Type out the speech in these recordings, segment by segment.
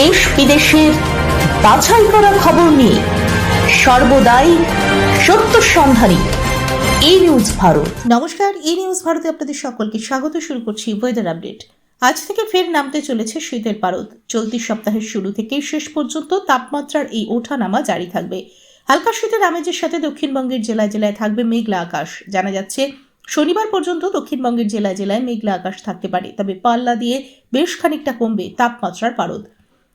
দেশ বিদেশের বাছাই করা খবর নিয়ে সর্বদাই সত্য সন্ধানী এই নিউজ ভারত। নমস্কার ই নিউজ ভারতে আপনাদের সকলকে স্বাগত, শুরু করছি ওয়েদার আপডেট আজ থেকে ফের নামতে চলেছে শীতের পারদ। চলতি সপ্তাহের শুরু থেকে শেষ পর্যন্ত তাপমাত্রার এই ওঠানামা জারি থাকবে। হালকা শীতের আমেজের সাথে দক্ষিণবঙ্গের জেলায় জেলায় থাকবে মেঘলা আকাশ। জানা যাচ্ছে, শনিবার পর্যন্ত দক্ষিণবঙ্গের জেলায় জেলায় মেঘলা আকাশ থাকতে পারে। তবে পাল্লা দিয়ে বেশ খানিকটা কমবে তাপমাত্রার পারদ।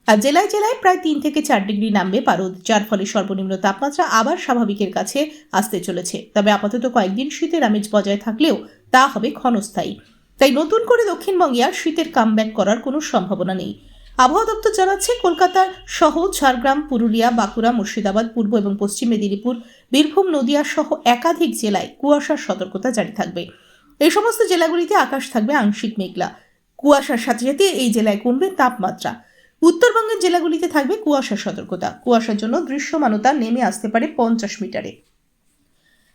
আর জেলায় জেলায় প্রায় তিন থেকে চার ডিগ্রি নামবে পারদ, যার ফলে সর্বনিম্ন তাপমাত্রা আবার স্বাভাবিকের কাছে আসতে চলেছে। তবে আপাতত কয়েকদিন শীতের আমেজ বজায় থাকলেও তা হবে ক্ষণস্থায়ী। তাই নতুন করে দক্ষিণবঙ্গে আর শীতের কামব্যাক করার কোনো সম্ভাবনা নেই। আবহাওয়া দপ্তর জানাচ্ছে, কলকাতার সহ ঝাড়গ্রাম, পুরুলিয়া, বাঁকুড়া, মুর্শিদাবাদ, পূর্ব এবং পশ্চিম মেদিনীপুর, বীরভূম, নদিয়া সহ একাধিক জেলায় কুয়াশার সতর্কতা জারি থাকবে। এই সমস্ত জেলাগুলিতে আকাশ থাকবে আংশিক মেঘলা। কুয়াশার সাথে সাথে এই জেলায় কমবে তাপমাত্রা। উত্তরবঙ্গের জেলাগুলিতে থাকবে কুয়াশার সতর্কতা। কুয়াশার জন্য দৃশ্যমানতা নেমে আসতে পারে পঞ্চাশ মিটারে।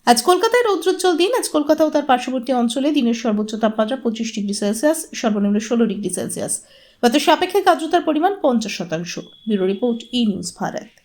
আজ কলকাতায় রৌদ্রোজ্জ্বল দিন। আজ কলকাতা ও তার পার্শ্ববর্তী অঞ্চলে দিনের সর্বোচ্চ তাপমাত্রা পঁচিশ ডিগ্রি সেলসিয়াস, সর্বনিম্ন ষোলো ডিগ্রি সেলসিয়াস। গত সাপেক্ষিক আর্দ্রতার পরিমাণ পঞ্চাশ শতাংশ। Bureau report E news Bharat.